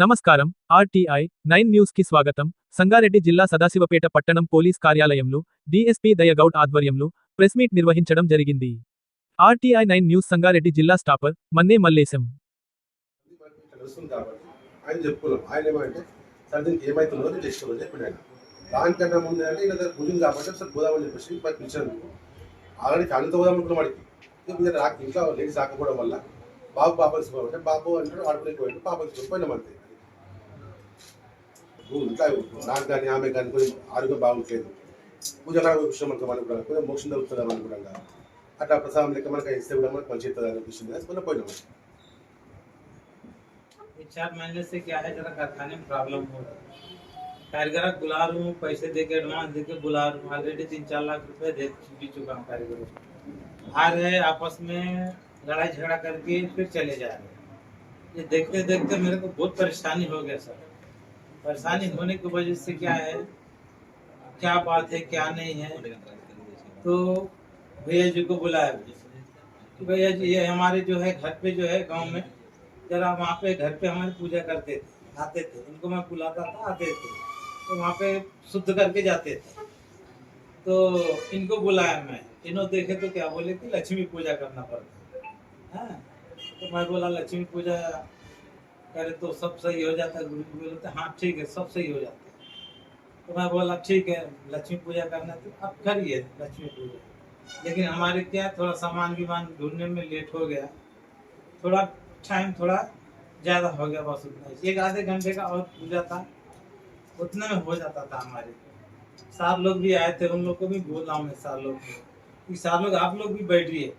నమస్కారం. RTI nine న్యూస్కి స్వాగతం. సంగారెడ్డి జిల్లా సదాశివపేట పట్టణం పోలీస్ కార్యాలయంలో డీఎస్పీ దయగౌడ్ ఆధ్వర్యంలో ప్రెస్ మీట్ నిర్వహించడం జరిగింది. ఆర్టీఐ నైన్ న్యూస్ సంగారెడ్డి జిల్లా స్టాపర్ మన్నే మల్లేశం. దానికన్నా ముందు అంటే ఇలా దగ్గర భుజం కాబట్టి సార్ పోదామని చెప్పేసి మరి పిలిచాను ఆల్రెడీ ఫ్యామిలీతో పోదాం అనుకున్న వాడికి. ఇక రాక ఇంకా లేడీస్ రాకపోవడం వల్ల బాబు పాపలు పోవాలంటే బాబు అంటాడు ఆడుకునే పోయాడు. పాపలు పోయినాం అంతే. నాకు కానీ ఆమె కానీ కొంచెం ఆరోగ్యం బాగుంటలేదు పూజ విషయం మనకు మనకు కూడా కొంచెం మోక్షం దొరుకుతుందాం అనుకున్నాం అట్లా ప్రసాదం లెక్క మనకి ఇస్తే కూడా మనకు మంచి అవుతుంది అనిపిస్తుంది కొన్ని పోయినాం ये चार महीने से क्या है जरा कारखाने में प्रॉब्लम हो रहा है कारीगर बुला रहा हूँ पैसे दे के एडवांस दे के बुला रहा हूँ ऑलरेडी तीन चार लाख रुपए दे भी चुका हूँ कारीगरों को आ रहे आपस में लड़ाई झगड़ा करके फिर चले जा रहे हैं। ये देखते देखते मेरे को बहुत परेशानी हो गया सर परेशानी होने की वजह से क्या है? क्या बात है, क्या नहीं है? तो भैया जी को बुलाया। कि भैया जी, ये हमारे जो है घर पे जो है गाँव में, जरा वहाँ पे घर पे हमारी पूजा करते थे, आते थे। इनको मैं बुलाता था, आते थे। तो वहाँ पे शुद्ध करके जाते थे। तो इनको बुलाया मैं। इन्हों देखे तो क्या बोले कि लक्ष्मी पूजा करना पड़ता है? तो मैं बोला, लक्ष्मी पूजा करे तो सब सही हो जाता है, गुरु जी बोलते हाँ ठीक है, सब सही हो जाता है। तो मैं बोला, ठीक है, लक्ष्मी पूजा करना तो अब करिए लक्ष्मी पूजा। लेकिन हमारे क्या थोड़ा सामान विमान ढूँढने में लेट हो गया। थोड़ा टाइम थोड़ा ज़्यादा हो गया बस उतना। एक आधे घंटे का और पूजा था, उतने में हो जाता था हमारे। सार लोग भी आए थे, उन लोग को भी बोल हूँ मैं, सार लोग को। सार लोग, आप लोग भी बैठिए,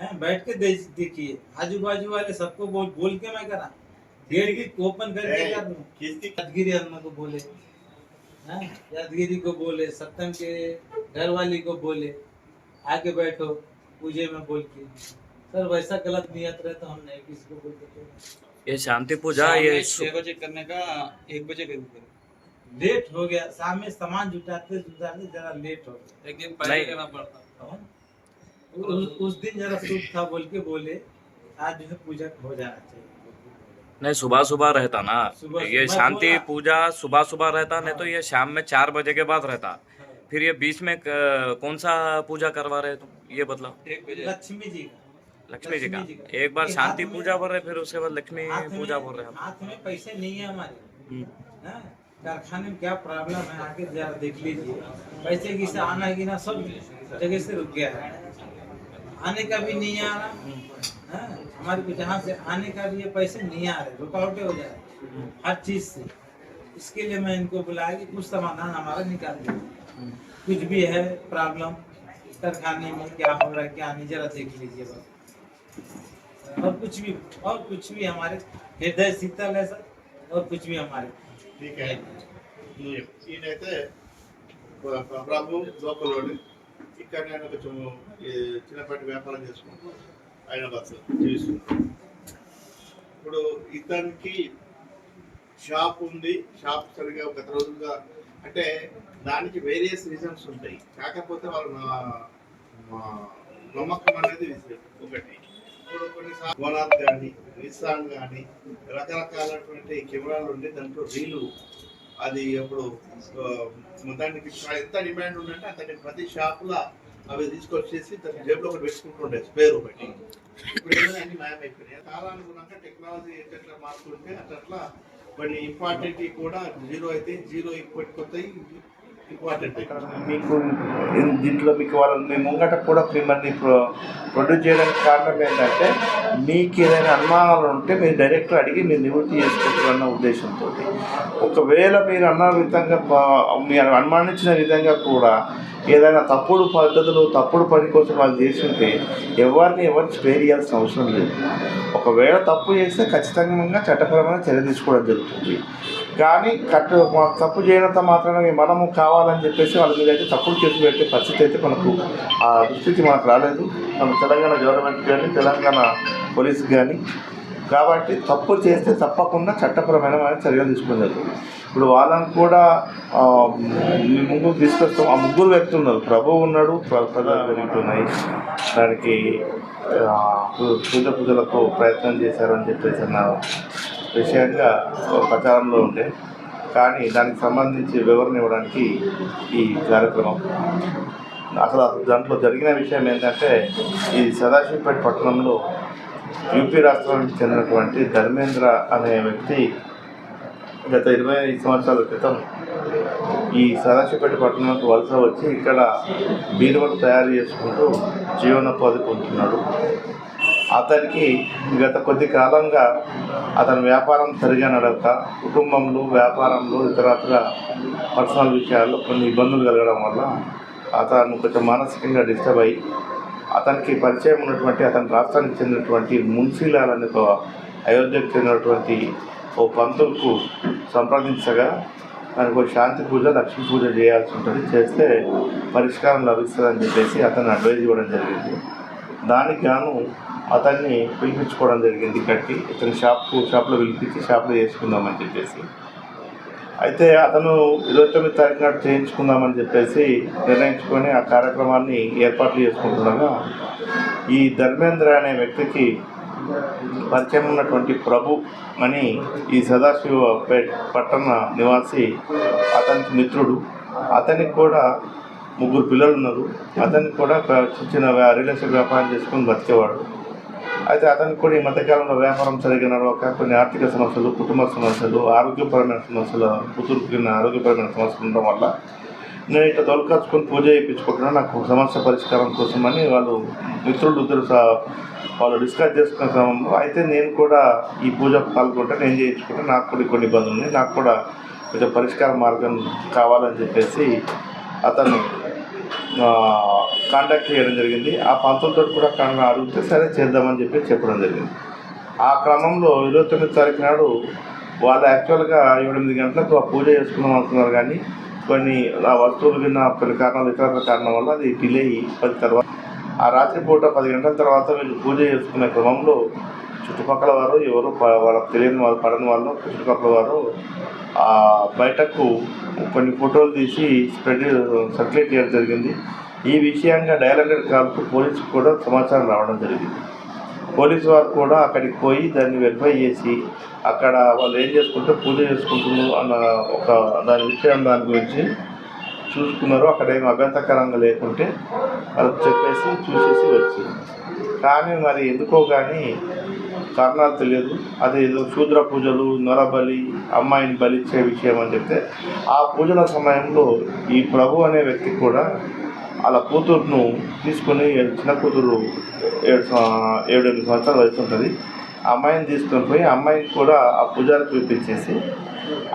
हैं, बैठ के देखिए। आजू बाजू वाले सबको बोल बोल के मैं करा। डेढ़ की ओपन करके यादगिरी अम्मा को बोले? हैं? यादगिरी को बोले सत्यम के घर वाली को बोले आके बैठो पूजे में बोल के। सर वैसा गलत नियत रहे तो हम नहीं किसी को बोलते थे ये शांति पूजा ये छह बजे करने का एक बजे करीब करें लेट हो गया शाम में सामान जुटाते जुटाते जरा लेट हो गया। एक दिन पहले करना पड़ता। हैं? उस, दिन जरा शुभ था बोल के बोले आज जो है पूजा हो जाना चाहिए। नहीं सुबह सुबह रहता ना। सुबह- ये शांति पूजा सुबह सुबह रहता नहीं तो ये शाम में चार बजे के बाद रहता। फिर ये बीच में कौन सा पूजा करवा रहे तुम? ये बतलाओ। लक्ष्मी जी लक्ष्मी जी का। लक्ष्मी जी का। एक बार शांति पूजा बोल रहे फिर उसके बाद लक्ष्मी पूजा बोल रहे। हाथ में पैसे नहीं है हमारे। हम्म। कारखाने में क्या प्रॉब्लम है? आके जरा देख लीजिए। पैसे की से आना है ना सब जगह से रुक गया। है आने का भी नहीं आ रहा। हैं? हमारे को जहाँ से आने का भी ये पैसे नहीं आ रहे रुकावटें हो जा रही हर चीज से इसके लिए मैं इनको बुलाया कि कुछ समाधान हमारा निकाल दीजिए कुछ भी है प्रॉब्लम कारखाने में क्या हो रहा है क्या नहीं जरा देख लीजिए बस और कुछ भी और कुछ भी हमारे हृदय शीतल है सर और कुछ भी हमारे ठीक है ఈయనైతే ప్రభు లోకలోని ఇక్కడ నేను కొంచెం ఈ చిన్నపాటి వ్యాపారం చేసుకుంటూ ఆయన ఇప్పుడు ఇతనికి షాప్ ఉంది షాప్ సరిగా గత రోజులుగా అంటే దానికి వేరియస్ రీజన్స్ ఉంటాయి. కాకపోతే వాళ్ళు మా నమ్మకం అనేది ఒకటి. ఇప్పుడు కొన్నిసార్లు గోనాథ్ కానీ నిస్సాన్ కానీ రకరకాలైనటువంటి కెమెరాలు ఉండి దాంట్లో రీలు అది అప్పుడు దానికి ఎంత డిమాండ్ ఉందంటే అతని ప్రతి షాపులో అవి తీసుకొచ్చేసి తన జేబులో ఒకటి పెట్టుకుంటుండే స్పేర్ ఒకటి ఇప్పుడు అన్ని మాయమైపోయినాయి. కాలానుగుణంగా టెక్నాలజీ ఎట్లా మారుతుంటే అట్లా కొన్ని ఇంపార్టెంట్ కూడా జీరో అయితే జీరో ఇప్పటి కొత్తవి ఇంపార్టెంట్ మీకు దీంట్లో మీకు వాళ్ళని మీ ముంగట కూడా మిమ్మల్ని ప్రొ- ప్రొడ్యూస్ చేయడానికి కారణం ఏంటంటే మీకు ఏదైనా అనుమానాలు ఉంటే మీరు డైరెక్ట్ అడిగి మీరు నివృత్తి చేసుకుంటారన్న ఉద్దేశంతో. ఒకవేళ మీరు అన్న విధంగా మీరు అనుమానించిన విధంగా కూడా ఏదైనా తప్పుడు పద్ధతులు తప్పుడు పని కోసం వాళ్ళు చేస్తుంటే ఉంటే ఎవరిని ఎవరు స్పేర్ చేయాల్సిన అవసరం లేదు. ఒకవేళ తప్పు చేస్తే ఖచ్చితంగా చట్టపరమైన చర్య తీసుకోవడం జరుగుతుంది. కానీ కట్టు తప్పు చేయడంతో మాత్రమే మనము కావాలని చెప్పేసి వాళ్ళ మీద అయితే తప్పుడు చేసి పెట్టే పరిస్థితి అయితే మనకు ఆ దుస్థితి మనకు రాలేదు. మన తెలంగాణ గవర్నమెంట్ కానీ తెలంగాణ పోలీసుకి కానీ కాబట్టి తప్పు చేస్తే తప్పకుండా చట్టపరమైన మనం చర్యలు తీసుకునేది. ఇప్పుడు వాళ్ళని కూడా మీ ముందు తీసుకొస్తాం ఆ ముగ్గురు వ్యక్తులు ఉన్నారు. ప్రభు ఉన్నాడు ప్ర- ప్రజలు జరుగుతున్నాయి దానికి పూజ పూజలకు ప్రయత్నం చేశారని చెప్పేసి అన్న విషయంగా ప్రచారంలో ఉండే కానీ దానికి సంబంధించి వివరణ ఇవ్వడానికి ఈ కార్యక్రమం. అసలు దాంట్లో జరిగిన విషయం ఏంటంటే ఈ సదాశివపేట పట్టణంలో యూపీ రాష్ట్రానికి చెందినటువంటి ధర్మేంద్ర అనే వ్యక్తి గత ఇరవై ఐదు సంవత్సరాల క్రితం ఈ సదాశివపేట పట్టణంకు వలస వచ్చి ఇక్కడ బీరువలు తయారు చేసుకుంటూ జీవనోపాధి పొందుతున్నాడు. అతనికి గత కొద్ది కాలంగా అతని వ్యాపారం సరిగా నడక కుటుంబంలో వ్యాపారంలో ఇతరత్ర పర్సనల్ విషయాల్లో కొన్ని ఇబ్బందులు కలగడం వల్ల అతను కొంచెం మానసికంగా డిస్టర్బ్ అయ్యి అతనికి పరిచయం ఉన్నటువంటి అతని రాష్ట్రానికి చెందినటువంటి మున్సిలాల్ అనే అయోధ్యకు చెందినటువంటి ఓ పంతులకు సంప్రదించగా దానికి ఒక శాంతి పూజ లక్ష్మీ పూజ చేయాల్సి ఉంటుంది. చేస్తే పరిష్కారం లభిస్తుందని చెప్పేసి అతను అడ్వైజ్ ఇవ్వడం జరిగింది. దానికి గాను అతన్ని పిలిపించుకోవడం జరిగింది ఇక్కడికి. ఇతని షాప్కు షాప్లో పిలిపించి షాప్లో చేసుకుందామని చెప్పేసి. అయితే అతను ఇరవై తొమ్మిది తారీఖు నాడు చేయించుకుందామని చెప్పేసి నిర్ణయించుకొని ఆ కార్యక్రమాన్ని ఏర్పాట్లు చేసుకుంటుండగా ఈ ధర్మేంద్ర అనే వ్యక్తికి పరిచయం ఉన్నటువంటి ప్రభు అని ఈ సదాశివ పట్టణ నివాసి అతనికి మిత్రుడు. అతనికి కూడా ముగ్గురు పిల్లలు ఉన్నారు అతనికి కూడా చిన్న చిన్న రియల్ ఎస్టేట్ వ్యాపారం చేసుకొని బతికేవాడు. అయితే అతనికి కూడా ఈ మధ్యకాలంలో వ్యాపారం సరిగ్గా నడవక కొన్ని ఆర్థిక సమస్యలు కుటుంబ సమస్యలు ఆరోగ్యపరమైన సమస్యలు కూతురుకి ఆరోగ్యపరమైన సమస్యలు ఉండడం వల్ల నేను ఇట్లా తొలకచ్చుకొని పూజ చేయించుకుంటున్నా నాకు సమస్య పరిష్కారం కోసమని వాళ్ళు మిత్రులు ఇద్దరు వాళ్ళు డిస్కస్ చేసుకున్న క్రమంలో అయితే నేను కూడా ఈ పూజకు పాల్గొంటే నేను చేయించుకుంటే నాకు కూడా కొన్ని ఇబ్బందులు ఉన్నాయి. నాకు కూడా కొంచెం పరిష్కార మార్గం కావాలని చెప్పేసి అతను కాంటాక్ట్ చేయడం జరిగింది. ఆ పంతులతో కూడా కన్నా అడిగితే సరే చేద్దామని చెప్పి చెప్పడం జరిగింది. ఆ క్రమంలో ఇరవై తొమ్మిది తారీఖు నాడు వాళ్ళు యాక్చువల్గా ఎనిమిది గంటలకు ఆ పూజ చేసుకుందాం అనుకున్నారు కానీ కొన్ని ఆ వస్తువులు విన్న కొన్ని కారణాలు ఇతర కారణం వల్ల అది డిలే అయ్యి పది తర్వాత ఆ రాత్రిపూట పది గంటల తర్వాత వీళ్ళు పూజ చేసుకునే క్రమంలో చుట్టుపక్కల వారు ఎవరు వాళ్ళకి తెలియని వాళ్ళు పడని వాళ్ళు చుట్టుపక్కల వారు బయటకు కొన్ని ఫోటోలు తీసి స్ప్రెడ్ సర్క్యులేట్ చేయడం జరిగింది. ఈ విషయంగా డైరెక్టర్ హండ్రెడ్ కాల్కు పోలీసుకు కూడా సమాచారం రావడం జరిగింది. పోలీసు వారు కూడా అక్కడికి పోయి దాన్ని వెరిఫై చేసి అక్కడ వాళ్ళు ఏం చేసుకుంటే పూజ చేసుకుంటున్నారు అన్న ఒక దాని విషయం దాని గురించి చూసుకున్నారు. అక్కడ ఏమి అభ్యంతరకరంగా లేకుంటే వాళ్ళకి చెప్పేసి చూసేసి వచ్చి కానీ మరి ఎందుకో కానీ కారణాలు తెలియదు. అది ఏదో శూద్ర పూజలు నరబలి అమ్మాయిని బలిచ్చే విషయం అని చెప్తే ఆ పూజల సమయంలో ఈ ప్రభు అనే వ్యక్తి కూడా వాళ్ళ కూతురును తీసుకొని చిన్న కూతురు ఏడు ఏడు ఎనిమిది సంవత్సరాలు వయసు ఉంటుంది. అమ్మాయిని తీసుకొని పోయి అమ్మాయిని కూడా ఆ పూజారికి పిలిపించేసి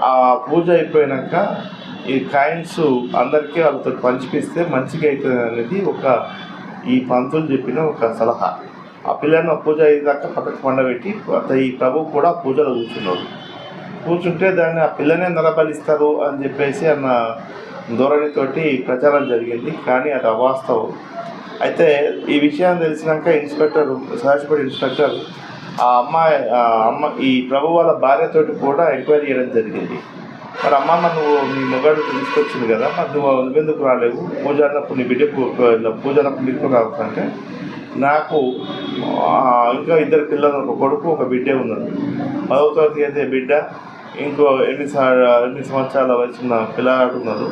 ఆ పూజ అయిపోయినాక ఈ కాయిన్స్ అందరికీ వాళ్ళతో పంచిపిస్తే మంచిగా అవుతుంది అనేది ఒక ఈ పంతులు చెప్పిన ఒక సలహా. ఆ పిల్లని ఆ పూజ అయ్యేదాకా పక్కకు పండబెట్టి ఈ ప్రభు కూడా పూజలో కూర్చున్నాడు. కూర్చుంటే దాన్ని ఆ పిల్లనే నిలబలిస్తారు అని చెప్పేసి అన్న ధోరణితోటి ప్రచారం జరిగింది కానీ అది అవాస్తవం. అయితే ఈ విషయాన్ని తెలిసినాక ఇన్స్పెక్టర్ సహజపడి ఇన్స్పెక్టర్ ఆ అమ్మాయి ఆ అమ్మ ఈ ప్రభు వాళ్ళ భార్యతోటి కూడా ఎంక్వైరీ చేయడం జరిగింది. మరి అమ్మమ్మ నువ్వు నీ మొగాడు తీసుకొచ్చింది కదా మరి నువ్వు ఎందుకు రాలేవు? పూజ అన్నప్పుడు నీ బిడ్డకు ఇలా పూజ అన్నప్పుడు నీకు రావచ్చు నాకు ఇంకా ఇద్దరు పిల్లలు ఒక కొడుకు ఒక బిడ్డే ఉన్నాడు పదవ తరగతి అయితే బిడ్డ ఇంకో ఎన్ని సా- ఎన్ని సంవత్సరాల వయసున్న పిల్లగాడు ఉన్నారు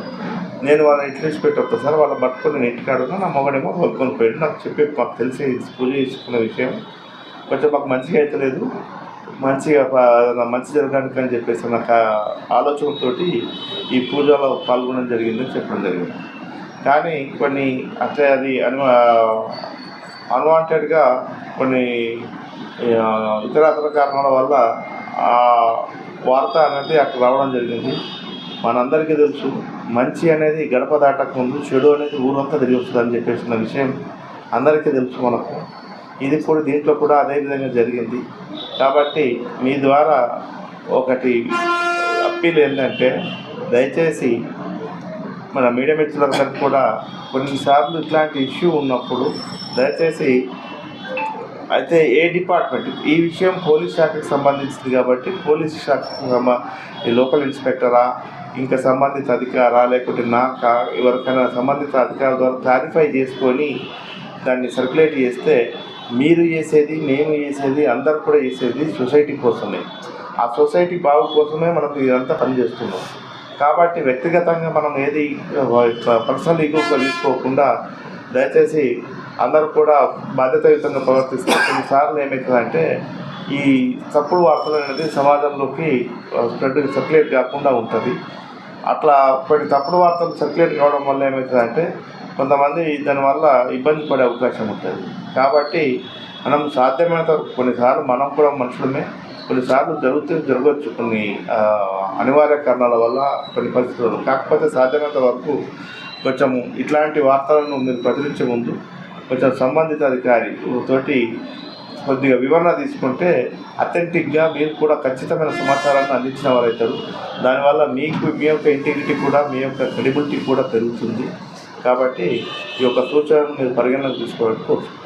నేను వాళ్ళని ఇంట్రెస్ట్ పెట్టి ఒక్కసారి వాళ్ళని పట్టుకొని నేను ఇంటికాడున్నా నా మొగడేమో వదుకొని పోయాడు. నాకు చెప్పి మాకు తెలిసి పూజ చేసుకున్న విషయం. కొంచెం మాకు మంచిగా అయితే లేదు. మంచిగా మంచి జరగడానికి అని చెప్పేసి నాకు ఆలోచనతో ఈ పూజలో పాల్గొనడం జరిగిందని చెప్పడం జరిగింది. కానీ కొన్ని అంటే అది అను అన్వాంటెడ్గా కొన్ని ఇతర ఇతర కారణాల వల్ల వార్త అనేది అక్కడ రావడం జరిగింది. మనందరికీ తెలుసు మంచి అనేది గడప దాటకముందు చెడు అనేది ఊరంతా తిరిగి వస్తుంది అని చెప్పేసిన విషయం అందరికీ తెలుసు మనకు. ఇది కూడా దీంట్లో కూడా అదే విధంగా జరిగింది. కాబట్టి మీ ద్వారా ఒకటి అప్పీల్ ఏంటంటే దయచేసి మన మీడియా మిత్రులందరికీ కూడా కొన్నిసార్లు ఇట్లాంటి ఇష్యూ ఉన్నప్పుడు దయచేసి అయితే ఏ డిపార్ట్మెంట్? ఈ విషయం పోలీస్ శాఖకు సంబంధించింది కాబట్టి పోలీస్ శాఖకు ఈ లోకల్ ఇన్స్పెక్టరా ఇంకా సంబంధిత అధికారా లేకుంటే నాకా ఎవరికైనా సంబంధిత అధికారుల ద్వారా క్లారిఫై చేసుకొని దాన్ని సర్క్యులేట్ చేస్తే మీరు చేసేది మేము చేసేది అందరు కూడా చేసేది సొసైటీ కోసమే. ఆ సొసైటీ బాగు కోసమే మనం ఇదంతా పనిచేస్తున్నాం. కాబట్టి వ్యక్తిగతంగా మనం ఏది పర్సనల్ ఈగోగా తీసుకోకుండా దయచేసి అందరూ కూడా బాధ్యతాయుతంగా ప్రవర్తిస్తే కొన్నిసార్లు ఏమవుతుందంటే ఈ తప్పుడు వార్తలు అనేది సమాజంలోకి స్ప్రెడ్ సర్క్యులేట్ కాకుండా ఉంటుంది. అట్లా కొన్ని తప్పుడు వార్తలు సర్క్యులేట్ కావడం వల్ల ఏమవుతుందంటే కొంతమంది దానివల్ల ఇబ్బంది పడే అవకాశం ఉంటుంది. కాబట్టి మనం సాధ్యమైనంత వరకు కొన్నిసార్లు మనం కూడా మనుషులమే కొన్నిసార్లు జరుగుతూ జరగవచ్చు. కొన్ని అనివార్య కారణాల వల్ల కొన్ని పరిస్థితులు. కాకపోతే సాధ్యమైనంత వరకు కొంచెం ఇట్లాంటి వార్తలను మీరు ప్రచురించే ముందు కొంచెం సంబంధిత అధికారి తోటి కొద్దిగా వివరణ తీసుకుంటే అథెంటిక్గా మీరు కూడా ఖచ్చితమైన సమాచారాన్ని అందించిన వారు అవుతారు దానివల్ల మీకు మీ యొక్క ఇంటిగ్రిటీ కూడా మీ యొక్క క్రెడిబిలిటీ కూడా పెరుగుతుంది. కాబట్టి ఈ యొక్క సూచనను మీరు పరిగణనకు తీసుకోవాలని కోరుతున్నాను